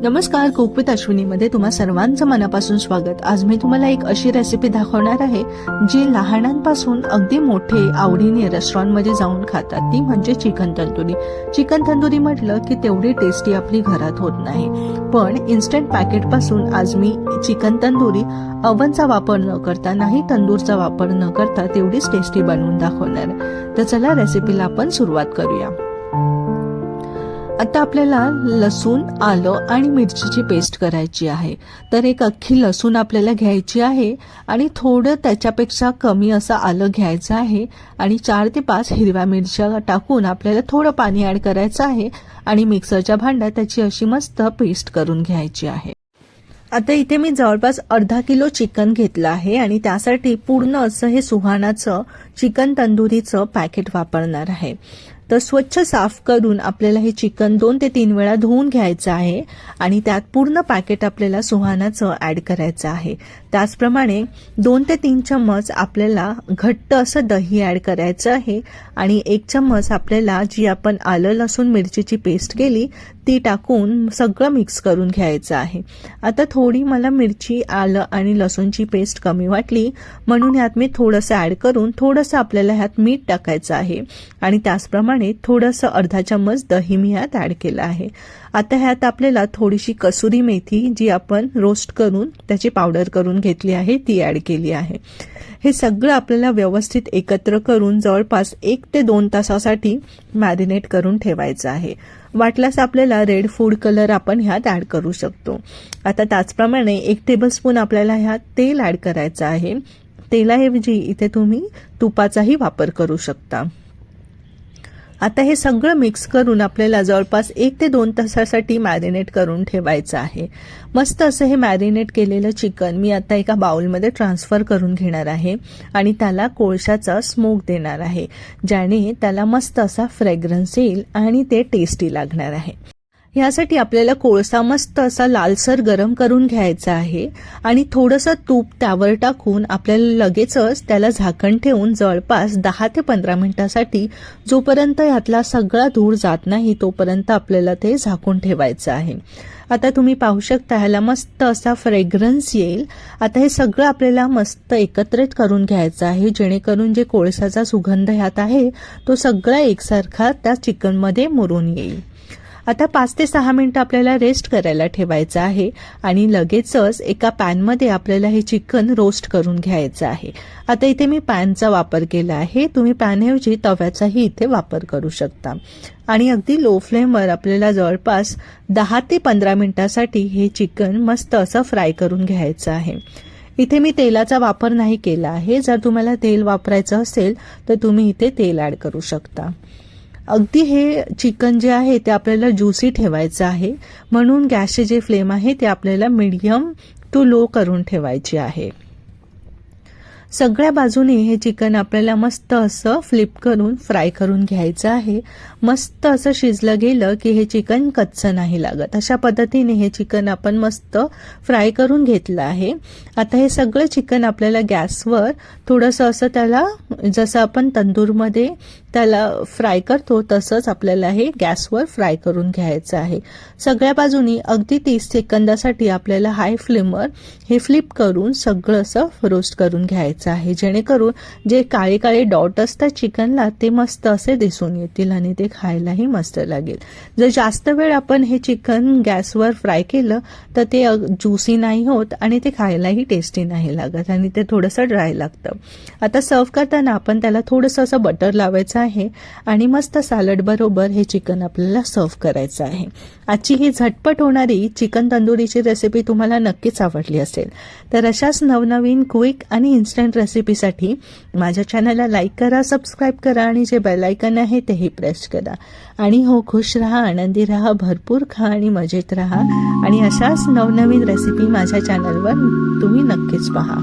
नमस्कार कुकवित अश्विनीमध्ये तुम्हा सर्वांचं मनापासून स्वागत. आज मी तुम्हाला एक अशी रेसिपी दाखवणार आहे जी लहानांपासून अगदी मोठे आवडीने रेस्टॉरंटमध्ये जाऊन खातात. ती म्हणजे चिकन तंदुरी. चिकन तंदुरी म्हटलं की तेवढी टेस्टी आपली घरात होत नाही. पण इन्स्टंट पॅकेटपासून आज मी चिकन तंदुरी अवनचा वापर न करता नाही तंदूरचा वापर न करता तेवढीच टेस्टी बनवून दाखवणार आहे. तर चला रेसिपीला आपण सुरुवात करूया. आता आपल्याला लसूण आलं आणि मिरचीची पेस्ट करायची आहे. तर एक अख्खी लसूण आपल्याला घ्यायची आहे आणि थोडं त्याच्यापेक्षा कमी असं आलं घ्यायचं आहे आणि चार ते पाच हिरव्या मिरच्या टाकून आपल्याला थोडं पाणी ॲड करायचं आहे आणि मिक्सरच्या भांड्यात त्याची अशी मस्त पेस्ट करून घ्यायची आहे. आता इथे मी जवळपास अर्धा किलो चिकन घेतलं आहे आणि त्यासाठी पूर्ण असं हे सुहानाचं चिकन तंदुरीचं पॅकेट वापरणार आहे. तर स्वच्छ साफ करून आपल्याला हे चिकन दोन ते तीन वेळा धुवून घ्यायचं आहे आणि त्यात पूर्ण पॅकेट आपल्याला सुहानाचं ॲड करायचं आहे. त्याचप्रमाणे दोन ते तीन चम्मच आपल्याला घट्ट असं दही ॲड करायचं आहे आणि एक चम्मच आपल्याला जी आपण आलं लसूण मिरचीची पेस्ट केली ती टाकून सगळं मिक्स करून घ्यायचं आहे. आता थोडी मला मिरची आलं आणि लसूणची पेस्ट कमी वाटली म्हणून यात मी थोडंसं ॲड करून थोडं थोडंसं आपल्याला ह्यात मीठ टाकायचं आहे. आणि त्याचप्रमाणे थोडंसं अर्धा चम्मच दही मी ह्यात ॲड केलं आहे. आता ह्यात आपल्याला थोडीशी कसुरी मेथी जी आपण रोस्ट करून त्याची पावडर करून घेतली आहे ती ॲड केली आहे. हे सगळं आपल्याला व्यवस्थित एकत्र करून जवळपास एक ते दोन तासासाठी मॅरिनेट करून ठेवायचं आहे. वाटल्यास आपल्याला रेड फूड कलर आपण ह्यात ॲड करू शकतो. आता त्याचप्रमाणे एक टेबलस्पून आपल्याला ह्यात तेल ॲड करायचं आहे. तेलाऐवजी इथे तुम्ही तुपाचाही वापर करू शकता. आता हे सगळं मिक्स करून आपल्याला जवळपास एक ते दोन तासासाठी मॅरिनेट करून ठेवायचं आहे. मस्त असं हे मॅरिनेट केलेलं चिकन मी आता एका बाउलमध्ये ट्रान्सफर करून घेणार आहे आणि त्याला कोळशाचा स्मोक देणार आहे ज्याने त्याला मस्त असा फ्रेग्रन्स येईल आणि ते टेस्टी लागणार आहे. ह्यासाठी आपल्याला कोळसा मस्त असा लालसर गरम करून घ्यायचा आहे. आणि थोडंसं तूप त्यावर टाकून आपल्याला लगेचच त्याला झाकण ठेवून जवळपास दहा ते पंधरा मिनिटासाठी जोपर्यंत ह्यातला सगळा धूर जात नाही तोपर्यंत आपल्याला ते झाकून ठेवायचं आहे. आता तुम्ही पाहू शकता ह्याला मस्त असा फ्रेग्रन्स येईल. आता हे सगळं आपल्याला मस्त एकत्रित करून घ्यायचं आहे जेणेकरून जे कोळसाचा सुगंध ह्यात आहे तो सगळा एकसारखा त्या चिकनमध्ये मुरून येईल. आता पाच ते सहा मिनिटं आपल्याला रेस्ट करायला ठेवायचं आहे आणि लगेचच एका पॅनमध्ये आपल्याला हे चिकन रोस्ट करून घ्यायचं आहे. आता इथे मी पॅनचा वापर केला आहे. तुम्ही पॅनऐवजी तव्याचाही इथे वापर करू शकता. आणि अगदी लो फ्लेमवर आपल्याला जवळपास दहा ते पंधरा मिनिटासाठी हे चिकन मस्त असं फ्राय करून घ्यायचं आहे. इथे मी तेलाचा वापर नाही केला आहे. जर तुम्हाला तेल वापरायचं असेल तर तुम्ही इथे तेल ॲड करू शकता. अगदी हे चिकन जे आहे ते आपल्याला ज्युसी ठेवायचं आहे. म्हणून गॅसचे जे फ्लेम आहे ते आपल्याला मीडियम टू लो करून ठेवायचे आहे. सगळ्या बाजूने हे चिकन आपल्याला मस्त असं फ्लिप करून फ्राय करून घ्यायचं आहे. मस्त असं शिजलं गेलं की हे चिकन कच्चं नाही लागत. अशा पद्धतीने हे चिकन आपण मस्त फ्राय करून घेतलं आहे. आता हे सगळं चिकन आपल्याला गॅसवर थोडंसं असं त्याला जसं आपण तंदूरमध्ये त्याला फ्राय करतो तसंच आपल्याला हे गॅसवर फ्राय करून घ्यायचं आहे. सगळ्या बाजूनी अगदी तीस सेकंदासाठी आपल्याला हाय फ्लेमवर हे फ्लिप करून सगळं असं रोस्ट करून घ्यायचं आहे. जेणेकरून जे काळे काळे डॉट असतात चिकनला ते मस्त असे दिसून येतील आणि ते खायलाही मस्त लागेल. जर जास्त वेळ आपण हे चिकन गॅसवर फ्राय केलं तर ते ज्युसी नाही होत आणि ते खायलाही टेस्टी नाही लागत आणि ते थोडंसं ड्राय लागतं. आता सर्व करताना आपण त्याला थोडंसं असं बटर लावायचं आहे आणि मस्त सॅलड बरोबर हे चिकन आपल्याला सर्व करायचं आहे. आजची ही झटपट होणारी चिकन तंदुरीची रेसिपी तुम्हाला नक्कीच आवडली असेल. तर अशाच नवनवीन क्विक आणि इन्स्टंट रेसिपीसाठी माझ्या चॅनलला लाईक करा सबस्क्राईब करा आणि जे बेलायकन आहे तेही प्रेस करा. आणि हो खुश राहा आनंदी राहा भरपूर खा आणि मजेत राहा. आणि अशाच नवनवीन रेसिपी माझ्या चॅनलवर तुम्ही नक्कीच पहा.